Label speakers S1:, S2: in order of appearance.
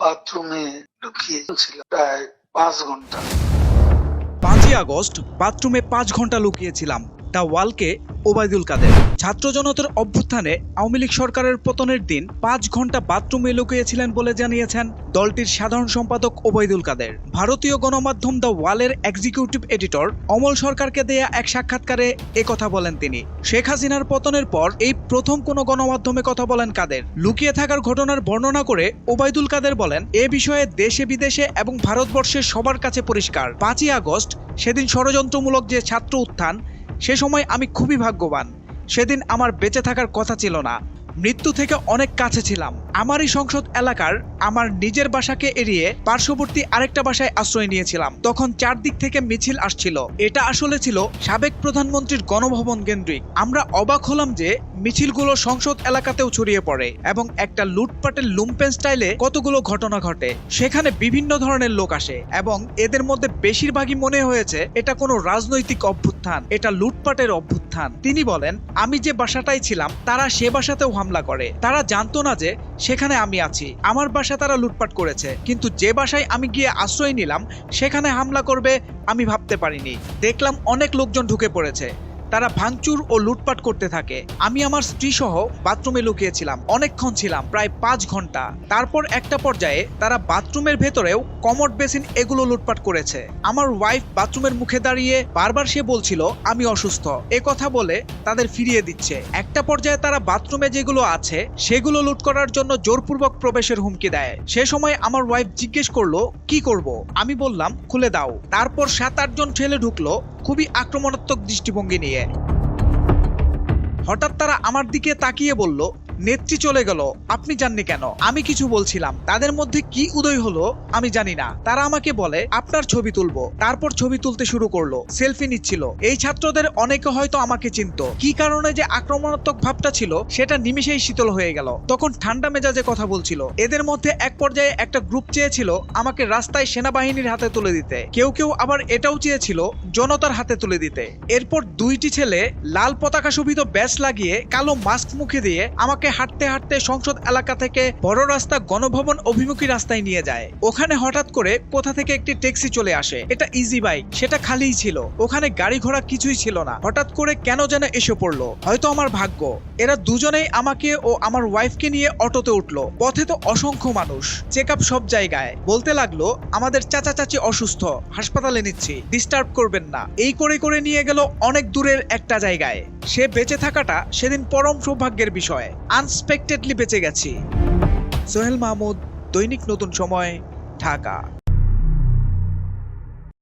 S1: বাথরুমে লুকিয়ে ছিল প্রায় পাঁচ ঘণ্টা।
S2: পাঁচই আগস্ট বাথরুমে পাঁচ ঘণ্টা লুকিয়েছিলাম। দ্য ওয়ালকে ওবায়দুল কাদের। ছাত্র জনতার অভ্যুত্থানে আওয়ামী লীগ সরকারের পতনের দিন পাঁচ ঘণ্টা বাথরুমে লুকিয়েছিলেন বলে জানিয়েছেন দলটির সাধারণ সম্পাদক ওবায়দুল কাদের। ভারতীয় গণমাধ্যম দ্য ওয়ালের এক্সিকিউটিভ এডিটর অমল সরকারকে দেয়া এক সাক্ষাৎকারে কথা বলেন তিনি। শেখ হাসিনার পতনের পর এই প্রথম কোনো গণমাধ্যমে কথা বলেন কাদের। লুকিয়ে থাকার ঘটনার বর্ণনা করে ওবায়দুল কাদের বলেন, এ বিষয়ে দেশে বিদেশে এবং ভারতবর্ষের সবার কাছে পরিষ্কার। পাঁচই আগস্ট, সেদিন ষড়যন্ত্রমূলক যে ছাত্র উত্থান সে সময় আমি খুবই ভাগ্যবান। সেদিন আমার বেঁচে থাকার কথা ছিল না। মৃত্যু থেকে অনেক কাছে ছিলাম। আমারই সংসদ এলাকার আমার নিজের বাসাকে এড়িয়ে পার্শ্ববর্তী আরেকটা বাসায় আশ্রয় নিয়েছিলাম। তখন চারদিক থেকে মিছিল আসছিল। এটা আসলে ছিল সাবেক প্রধানমন্ত্রীর গণভবন কেন্দ্রিক। আমরা অবাক হলাম যে মিছিলগুলো সংসদ এলাকাতেও ছড়িয়ে পড়ে এবং একটা লুটপাটের লুম্পেন স্টাইলে কতগুলো ঘটনা ঘটে, সেখানে বিভিন্ন ধরনের লোক আসে এবং এদের মধ্যে বেশিরভাগই মনে হয়েছে এটা কোনো রাজনৈতিক অভ্যুত্থান, এটা লুটপাটের অভ্যুত্থান। তিনি বলেন, আমি যে বাসাটাই ছিলাম, তারা সে বাসাতেও হামলা করে। তারা জানতো না যে সেখানে আমি আছি। আমার বাসা তারা লুটপাট করেছে। কিন্তু যে বাসায় আমি গিয়ে আশ্রয় নিলাম, সেখানে হামলা করবে আমি ভাবতে পারিনি। দেখলাম অনেক লোকজন ঢুকে পড়েছে। তারা ভাঙচুর ও লুটপাট করতে থাকে। আমি আমার স্ত্রী সহ বাথরুমে লুকিয়েছিলাম। অনেকক্ষণ ছিলাম, প্রায় পাঁচ ঘণ্টা। তারপর একটা পর্যায়ে তারা বাথরুমের ভেতরেও কমোড বেসিন এগুলো লুটপাট করেছে। আমার ওয়াইফ বাথরুমের মুখে দাঁড়িয়ে বারবার সে বলছিল, আমি অসুস্থ। এ কথা বলে তাদের ফিরিয়ে দিচ্ছে। একটা পর্যায়ে তারা বাথরুমে যেগুলো আছে, সেগুলো লুট করার জন্য জোরপূর্বক প্রবেশের হুমকি দেয়। সে সময় আমার ওয়াইফ জিজ্ঞেস করল, কি করব? আমি বললাম, খুলে দাও। তারপর সাত আটজন ছেলে ঢুকলো খুবই আক্রমণাত্মক দৃষ্টিভঙ্গি নিয়ে। হঠাৎ তারা আমার দিকে তাকিয়ে বলল নেত্রী চলে গেল। আপনি জাননি কেন? আমি কিছু বলছিলাম। তাদের মধ্যে কি উদয় হলো, আমি জানি না। তারা আমাকে বলে, আপনার ছবি তুলবো। তারপর ছবি তুলতে শুরু করল, সেলফি নিচ্ছিল। এই ছাত্রদের অনেকে হয়তো আমাকে চিনতো। কি কারণে যে আক্রমণাত্মক ভাবটা ছিল, সেটা নিমিষেই শীতল হয়ে গেল। তখন ঠান্ডা মেজাজে কথা বলছিল। এদের মধ্যে এক পর্যায়ে একটা গ্রুপ চেয়েছিল, আমাকে রাস্তায় সেনাবাহিনীর হাতে তুলে দিতে। কেউ কেউ আবার এটাও চেয়েছিল, জনতার হাতে তুলে দিতে। এরপর দুইটি ছেলে লাল পতাকা শোভিত ব্যাস লাগিয়ে কালো মাস্ক মুখে দিয়ে আমাকে হাঁটতে হাঁটতে সংসদ এলাকা থেকে বড় রাস্তা গণভবন অভিমুখী রাস্তায় নিয়ে যায়। ওখানে হঠাৎ করে কোথা থেকে একটি ট্যাক্সি চলে আসে। এটা ইজি বাইক সেটা খালিই ছিল। ওখানে গাড়ি ঘোড়া কিছুই ছিল না। হঠাৎ করে কেন যেন এসে পড়ল। হয়তো আমার ভাগ্য। এরা দুজনেই আমাকে ও আমার ওয়াইফকে নিয়ে অটোতে উঠল। পথে তো অসংখ্য মানুষ। চেক আপ সব জায়গায়। বলতে লাগল, আমাদের চাচা চাচি অসুস্থ। হাসপাতালে নিচ্ছি। ডিস্টার্ব করবেন না। এই করে করে নিয়ে গেল অনেক দূরের একটা জায়গায়। সে বেঁচে থাকাটা সেদিন পরম সৌভাগ্যের বিষয়। আনস্পেক্টেডলি বেঁচে গেছি। সোহেল মাহমুদ দৈনিক নতুন সময় ঢাকা।